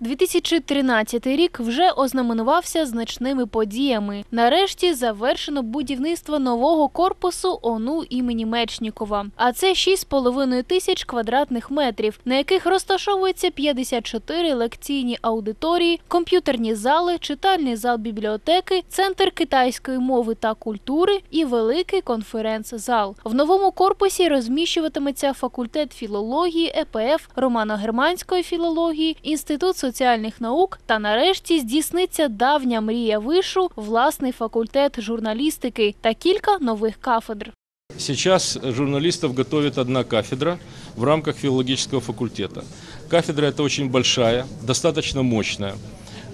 2013 рік вже ознаменувався значними подіями. Нарешті завершено будівництво нового корпусу ОНУ імені Мечнікова. А це 6,5 тисяч квадратних метрів, на яких розташовується 54 лекційні аудиторії, комп'ютерні зали, читальний зал бібліотеки, центр китайської мови та культури і великий конференц-зал. В новому корпусі розміщуватиметься факультет філології, ЕПФ, романо-германської філології, інститут соціальних наук та нарешті здійсниться давня мрія вишу, власний факультет журналістики та кілька нових кафедр. Сейчас журналистов готовит одна кафедра в рамках филологического факультета. Кафедра эта очень большая, достаточно мощная.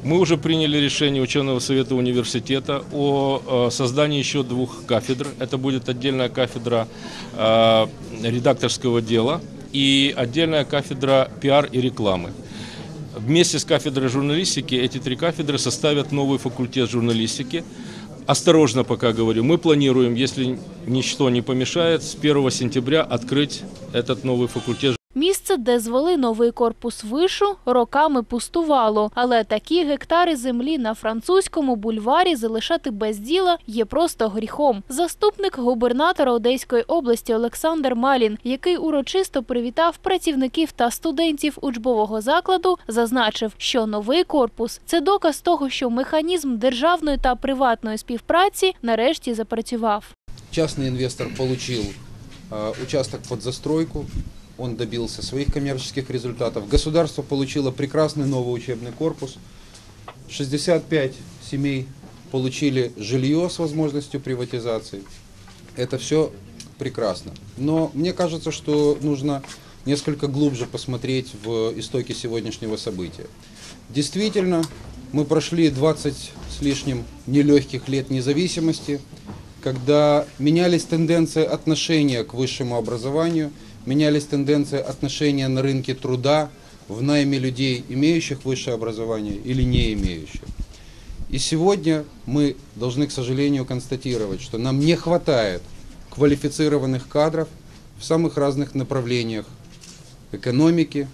Мы уже приняли решение ученого совета университета о э, создании еще двух кафедр. Это будет отдельная кафедра э, редакторского дела и отдельная кафедра пиар и рекламы. Вместе с кафедрой журналистики эти три кафедры составят новый факультет журналистики. Осторожно пока говорю, мы планируем, если ничто не помешает, с 1 сентября открыть этот новый факультет Місце, де звели новий корпус вишу, роками пустувало, але такі гектари землі на французькому бульварі залишати без діла є просто гріхом. Заступник губернатора Одеської області Олександр Малін, який урочисто привітав працівників та студентів учбового закладу, зазначив, що новий корпус це доказ того, що механізм державної та приватної співпраці нарешті запрацював. Частный инвестор получил э, участок под застройку, он добился своих коммерческих результатов. Государство получило прекрасный новый учебный корпус. 65 семей получили жилье с возможностью приватизации. Это все прекрасно. Но мне кажется, что нужно несколько глубже посмотреть в истоки сегодняшнего события. Действительно, мы прошли 20 с лишним нелегких лет независимости, когда менялись тенденции отношения к высшему образованию, менялись тенденции отношения на рынке труда, в найме людей, имеющих высшее образование или не имеющих. И сегодня мы должны, к сожалению, констатировать, что нам не хватает квалифицированных кадров в самых разных направлениях экономики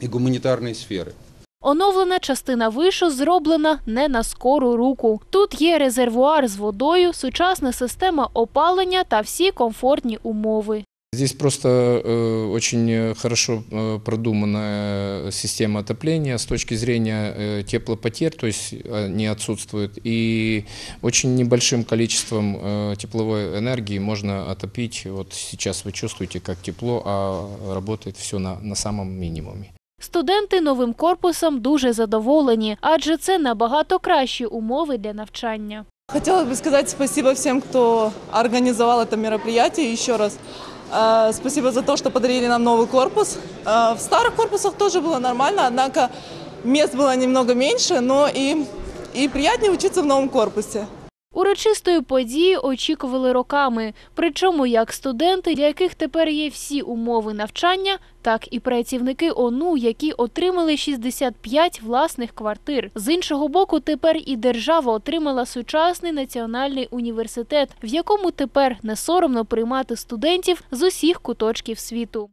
и гуманитарной сферы. Оновлена частина вишу зроблена не на скору руку. Тут є резервуар з водою, сучасна система опалення та всі комфортні умови. Здесь просто э, очень хорошо э, продуманная система отопления с точки зрения э, теплопотерь, то есть э, не отсутствует. И очень небольшим количеством э, тепловой энергии можно отопить. Вот сейчас вы чувствуете, как тепло, а работает все на, на самом минимуме. Студенти новим корпусом дуже задоволені, адже це набагато кращі умови для навчання. Хотела бы сказать спасибо всем, кто организовал это мероприятие еще раз. Э, Спасибо за то, что подарили нам новый корпус. Э, В старых корпусах тоже было нормально, однако мест было немного меньше, но и, и приятнее учиться в новом корпусе. Урочистої події очікували роками. Причому як студенти, для яких тепер є всі умови навчання, так і працівники ОНУ, які отримали 65 власних квартир. З іншого боку, тепер і держава отримала сучасний національний університет, в якому тепер не соромно приймати студентів з усіх куточків світу.